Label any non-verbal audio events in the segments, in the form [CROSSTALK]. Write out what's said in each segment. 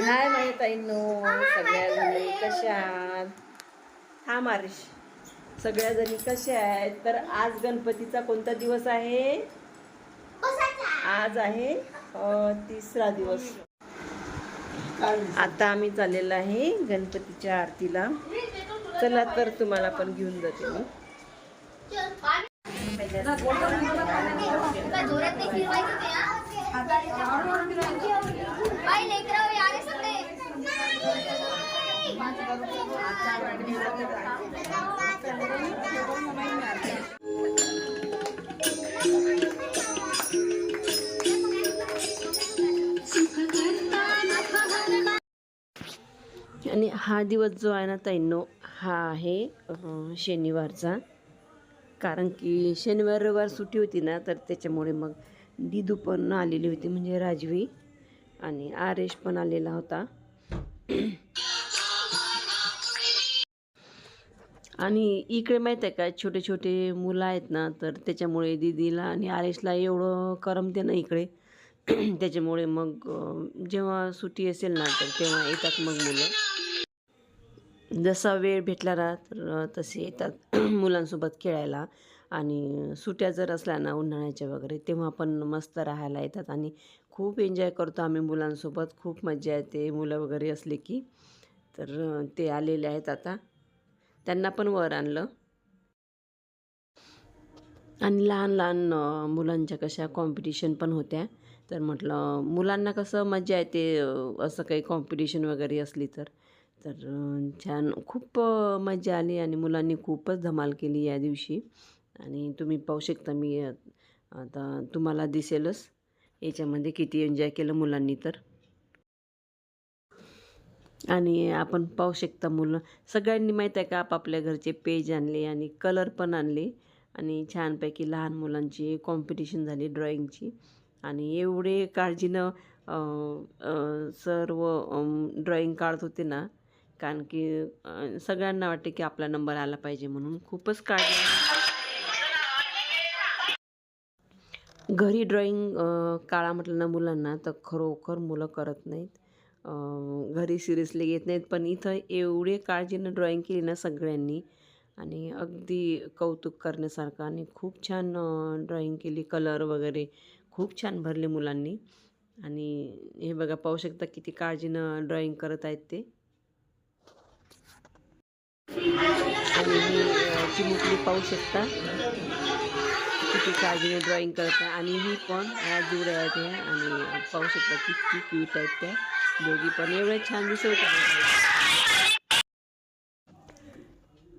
हाय माझ्या ताईंनो सगळ्याजणी कशा आहात? हा मारिश सगळ्याजणी कशा आहेत? तर आज गणपतीचा कोणता दिवस आहे? आज आहे तिसरा दिवस. आता आम्ही चाललेलो आहे गणपतीच्या आरतीला. चला तर तुम्हाला पण घेऊन जाते मी. काय जोरात नाही फिरवायचं ते, हा? बाई, लेकरं, या रे सगळे. आणि हा दिवस जो आहे ना तैनो हा आहे शनिवारचा. कारण की शनिवार रविवार सुट्टी होती ना तर त्याच्यामुळे मग दिदू पण आलेली होती म्हणजे राजवी. आणि आरेश पण आलेला होता. आणि इकडे माहीत आहे का छोटे छोटे मुलं आहेत ना तर त्याच्यामुळे दीदीला आणि आरेशला एवढं करमते ना इकडे. [CLEARS THROAT] त्याच्यामुळे मग जेव्हा सुट्टी असेल ना तर तेव्हा येतात मग मुलं. जसा वेळ भेटला ना तर तसे येतात [CLEARS THROAT] मुलांसोबत खेळायला. आणि सुट्या जर असल्या ना उन्हाळ्याच्या वगैरे तेव्हा पण मस्त राहायला येतात. आणि खूप एन्जॉय करतो आम्ही मुलांसोबत. खूप मजा येते. मुलं वगैरे असले की. तर ते आलेले आहेत आता. त्यांना पण वर आणलं. आणि लहान लहान मुलांच्या कशा कॉम्पिटिशन पण होत्या. तर म्हटलं मुलांना कसं मजा येते असं काही कॉम्पिटिशन वगैरे असली तर. तर छान खूप मजा आली आणि मुलांनी खूपच धमाल केली या दिवशी. आणि तुम्ही पाहू शकता मी आता तुम्हाला दिसेलच. याच्यामध्ये किती एन्जॉय केलं मुलांनी तर? आणि आपण पाहू शकता मुलं. सगळ्यांनी माहीत आहे का आपापल्या घरचे पेज आणले आणि कलर पण आणले. आणि छानपैकी लहान मुलांची कॉम्पिटिशन झाली ड्रॉईंगची आणि एवढे काळजीनं सर्व ड्रॉईंग काढत होते ना कारण की सगळ्यांना वाटते की आपला नंबर आला पाहिजे म्हणून खूपच काळजी. घरी ड्रॉईंग काढा म्हटलं ना मुलांना तर खरोखर मुलं करत नाहीत. घरी सिरियसली घेत नाहीत. पण इथं एवढे काळजीनं ड्रॉईंग केली ना सगळ्यांनी आणि अगदी कौतुक करण्यासारखं आणि खूप छान ड्रॉईंग केली कलर वगैरे खूप छान भरले मुलांनी. आणि हे बघा पाहू शकता किती काळजीनं ड्रॉईंग करत आहेत ते. आणि ही चिमुकली पाहू शकता. किती काळजीने ड्रॉईंग करतात आणि ही पण जीव राहते आणि पाहू शकता किती क्यूट आहेत त्या दोघी पण. एवढ्या छान दिसत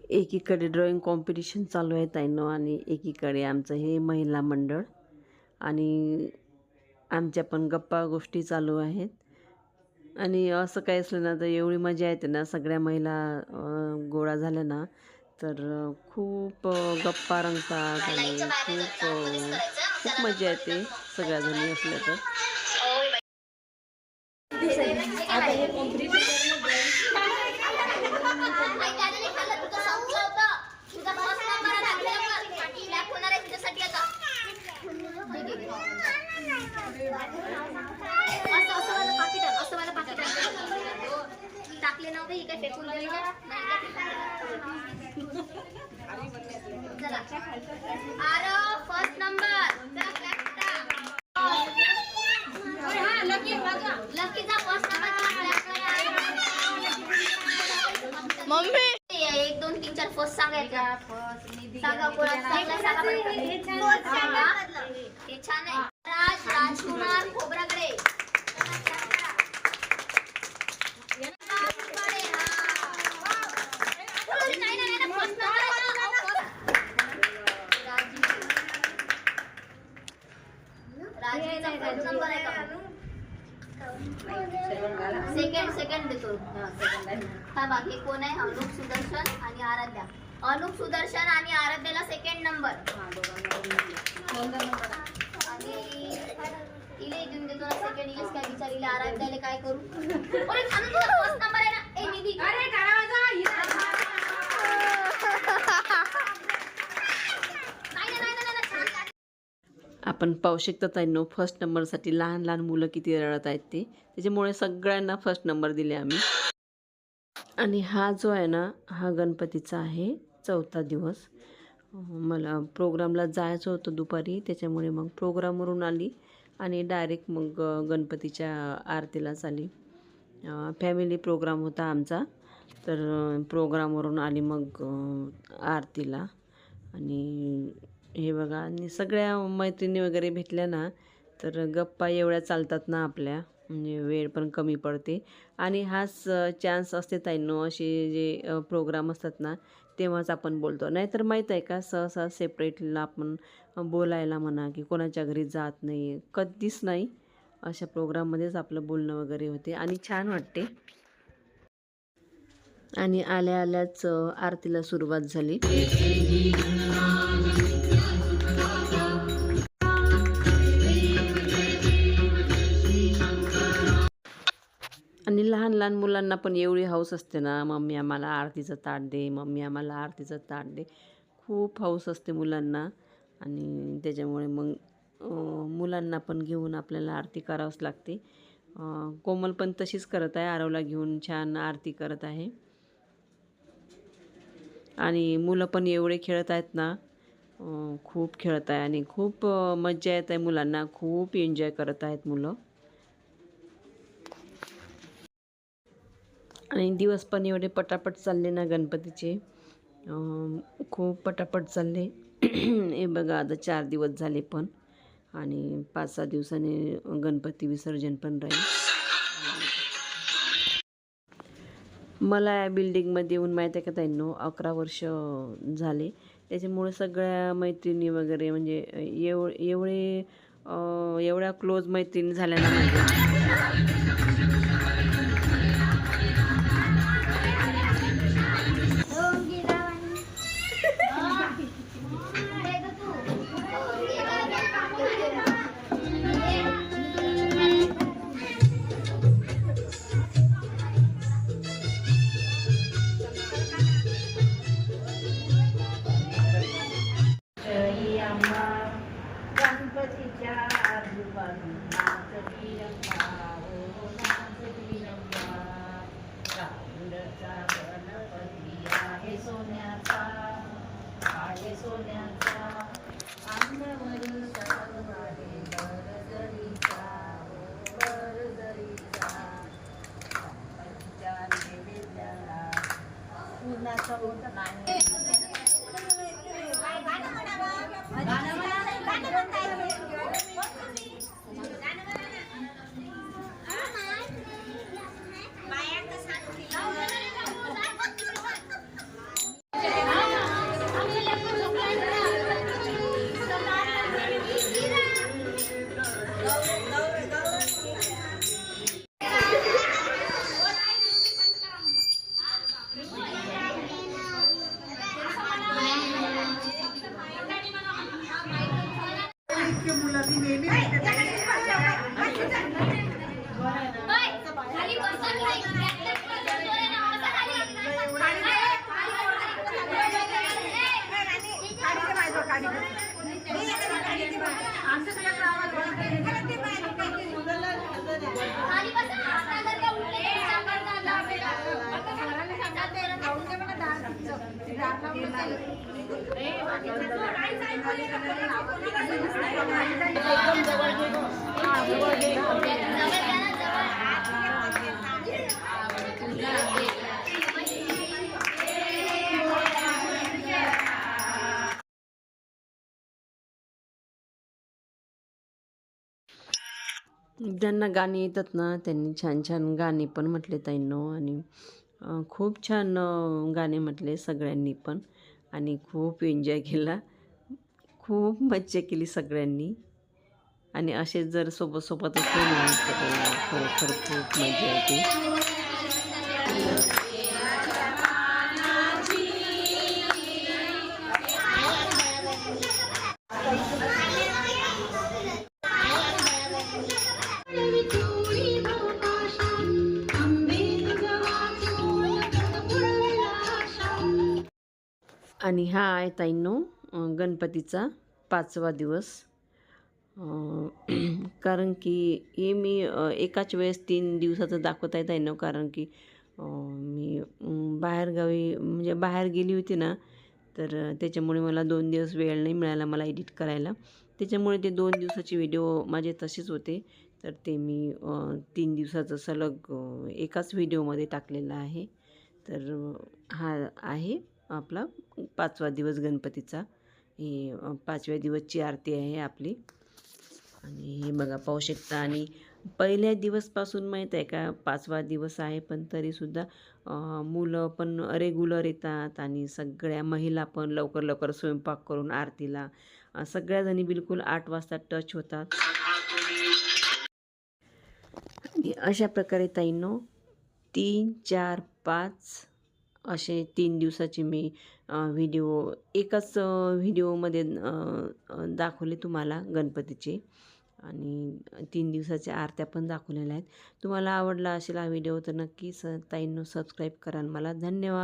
एकीकडे ड्रॉईंग कॉम्पिटिशन चालू आहे ताईंनो आणि एकीकडे आमचं हे महिला मंडळ. आणि आमच्या पण गप्पा गोष्टी चालू आहेत. आणि असं काही असलं ना तर एवढी मजा येते ना सगळ्या महिला गोळा झाल्या ना तर खूप गप्पा रंगतात आणि खूप खूप मजा येते सगळ्या जणी असल्या तर. टाकले नव्हते काय फेकून दिली? चला। आरव फ़र्स्ट नंबर लकीचा फ़र्स्ट मम्मी। एक दोन तीन चार फ़र्स्ट सांगायचं सांगा कोणाचं? चांगलं सांगा. हा? हे छान आहे. सेकंड सेकंड देतो. हा बघ हे कोण आहे? अनुप सुदर्शन आणि आराध्या. अनुप सुदर्शन आणि आराध्याला सेकंड नंबर आणि इले देऊन देतो ना सेकंड इलेच काय विचारिले? आराध्याला काय करू? अरे थांब तू फर्स्ट नंबर आहे ना? ए निधी अरे नाही नाही नाही नाही छान आपण पाहू आहे नो फर्स्ट नंबरसाठी लहान लहान मुलं किती रडत आहेत ते. त्याच्यामुळे सगळ्यांना फर्स्ट नंबर दिले आम्ही. आणि हा जो आहे ना हा गणपतीचा आहे चौथा दिवस. मला प्रोग्रामला जायचं होतं दुपारी त्याच्यामुळे मग प्रोग्रामवरून आली आणि डायरेक्ट मग गणपतीच्या आरतीलाच आली. फॅमिली प्रोग्राम होता आमचा. तर प्रोग्रामवरून आली मग आरतीला. आणि हे बघा आणि सगळ्या मैत्रिणी वगैरे भेटल्या ना तर गप्पा एवढ्या चालतात ना आपल्या म्हणजे वेळ पण कमी पडते. आणि हाच चान्स असते ताईंनो असे जे प्रोग्राम असतात ना तेव्हाच आपण बोलतो. नाहीतर माहीत आहे का सहसा सेपरेटला आपण बोलायला म्हणा की कोणाच्या घरी जात नाही कधीच नाही अशा प्रोग्राममध्येच आपलं बोलणं वगैरे होते. आणि छान वाटते. आणि आल्या आल्याच आरतीला सुरुवात झाली. लहान लहान मुलांना पण एवढी हौस असते ना मम्मी आम्हाला आरतीचं ताट दे मम्मी आम्हाला आरतीचं ताट दे. खूप हौस असते मुलांना आणि त्याच्यामुळे मग मुलांना पण घेऊन आपल्याला आरती करावंच लागते. कोमल पण तशीच करत आहे आरवला घेऊन छान आरती करत आहे. आणि मुलं पण एवढे खेळत आहेत ना खूप खेळत आहे आणि खूप मज्जा येत आहे मुलांना खूप एन्जॉय करत आहेत मुलं. आणि दिवस पण एवढे पटापट चालले ना गणपतीचे. खूप पटापट चालले. [CLEARS THROAT] हे बघा आता चार दिवस झाले पण. आणि पाच सहा दिवसाने गणपती विसर्जन पण राहील. मला या बिल्डिंगमध्ये येऊन माहीत आहे का ताईंनो अकरा वर्ष झाले. त्याच्यामुळे सगळ्या मैत्रिणी वगैरे म्हणजे एव एवढे एवढ्या क्लोज मैत्रिणी झाल्या ना ज्यांना गाणी येतात ना त्यांनी छान छान गाणी पण म्हटले ताईंनो. आणि खूप छान गाणे म्हटले सगळ्यांनी पण. आणि खूप एन्जॉय केला. खूप मज्जा केली सगळ्यांनी. आणि असेच जर सोबत सोबत असले ना तर खरोखर खूप मजा येते आणि हा आहे ताईंनो गणपतीचा पाचवा दिवस. [CLEARS THROAT] कारण की हे मी एकाच वेळेस तीन दिवसाचं दाखवता आहे ना कारण की मी बाहेरगावी म्हणजे बाहेर गेली होती ना तर त्याच्यामुळे मला दोन दिवस वेळ नाही मिळाला मला एडिट करायला. त्याच्यामुळे ते दोन दिवसाचे व्हिडिओ माझे तसेच होते. तर ते मी तीन दिवसाचं सलग एकाच व्हिडिओमध्ये टाकलेलं आहे. तर हा आहे. आपला पाचवा दिवस गणपतीचा. ही पाचव्या दिवसची आरती आहे आपली. आणि हे बघा पाहू शकता. आणि पहिल्या दिवसपासून माहीत आहे का पाचवा दिवस आहे पण तरीसुद्धा मुलं पण रेग्युलर येतात आणि सगळ्या महिला पण लवकर लवकर स्वयंपाक करून आरतीला सगळ्याजणी बिलकुल आठ वाजता टच होतात. अशा प्रकारे ताईंनो तीन चार पाच असे तीन दिवसाचे मी व्हिडिओ एकाच व्हिडिओमध्ये दाखवले तुम्हाला गणपतीचे. आणि तीन दिवसाच्या आरत्या पण दाखवलेल्या आहेत. तुम्हाला आवडला असेल हा व्हिडिओ तर नक्की स ताईंनो सबस्क्राईब कराल मला धन्यवाद.